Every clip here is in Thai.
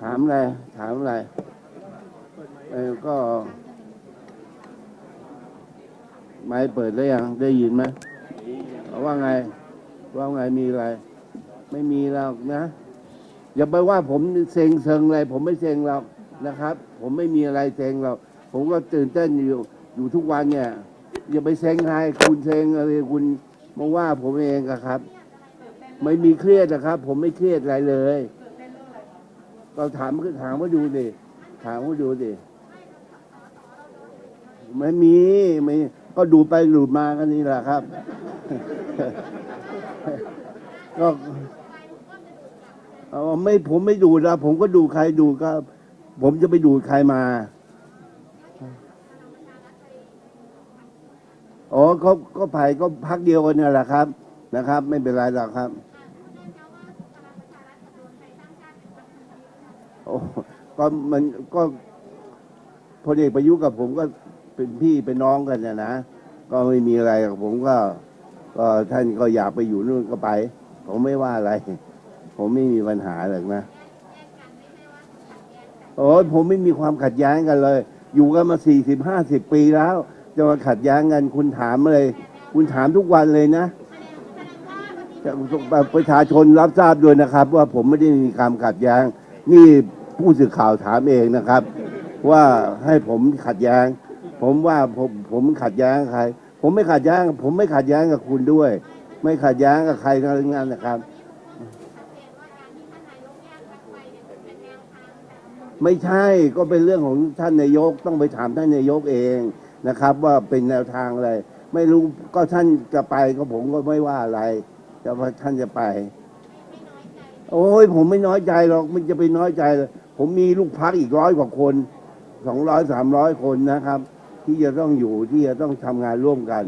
ถามอะไร ถามอะไรเออก็ ไม้เปิดได้ยังได้ยินไหมว่าไง ว่าไงมีอะไร ไม่มีหรอกนะ อย่าไปว่าผมเซ็งเซิงอะไรผมไม่เซ็งหรอกนะครับ ผมไม่มีอะไรเซ็งหรอกผมก็ตื่นเต้นอยู่อยู่ทุกวันเนี่ย อย่าไปเซ็งใครคุณเซ็งอะไรคุณมาว่าผมเองอะครับ ไม่มีเครียดนะครับ ผมไม่เครียดอะไรเลย ก็ถามก็ถามว่าดูดิถามว่าดูดิไม่มีไม่ก็ดูไปดูมากันนี่แหละครับ ก็เอาไม่ผมไม่ดูนะผมก็ดูใครดูก็ ผมจะไปดูใครมาอ๋อเขาก็ไผ่ก็พักเดียวกันนี่แหละครับ นะครับ ไม่เป็นไรหรอกครับ โอ้ ก็มันก็พลเอกประยุทธ์กับผมก็เป็นพี่เป็นน้องกันนะนะก็ไม่มีอะไรหรอกผมก็ ก็ท่านก็อยากไปอยู่นู่นก็ไป ผมไม่ว่าอะไร ผมไม่มีปัญหาหรอกนะโอ้ยผมไม่มีความขัดแย้งกันเลย อยู่กันมาสี่สิบห้าสิบปีแล้ว จะมาขัดแย้งกันคุณถามเลย คุณถามทุกวันเลยนะประชาชนรับทราบด้วยนะครับ ว่าผมไม่ได้มีความขัดแย้งนี่ ผู้สื่อข่าวถามเองนะครับ ว่าให้ผมขัดแย้ง ผมว่าผมผมขัดแย้งใคร ผมไม่ขัดแย้ง ผมไม่ขัดแย้งกับคุณด้วย ไม่ขัดแย้งกับใครทั้งนั้นนะครับ ไม่ใช่ก็เป็นเรื่องของท่านนายกต้องไปถามท่านนายกเองนะครับ ว่าเป็นแนวทางอะไรไม่รู้ก็ท่านจะไปก็ผมก็ไม่ว่าอะไรแต่ว่าท่านจะไป โอ้ยผมไม่น้อยใจหรอกมันจะไปน้อยใจเลย ผมมีลูกพักอีกร้อยกว่าคนสองร้อยสามร้อยคนนะครับ ที่จะต้องอยู่ที่จะต้องทำงานร่วมกัน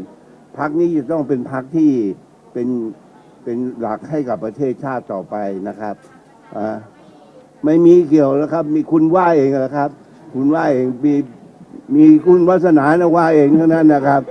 พักนี้จะต้องเป็นพักที่เป็นเป็นหลักให้กับประเทศชาติต่อไปนะครับอ่าไม่มีเกี่ยวแล้วครับ มีคุณว่าเองนะครับ คุณว่าเองมีมีคุณวัฒนานะว่าเองเท่านั้นนะครับ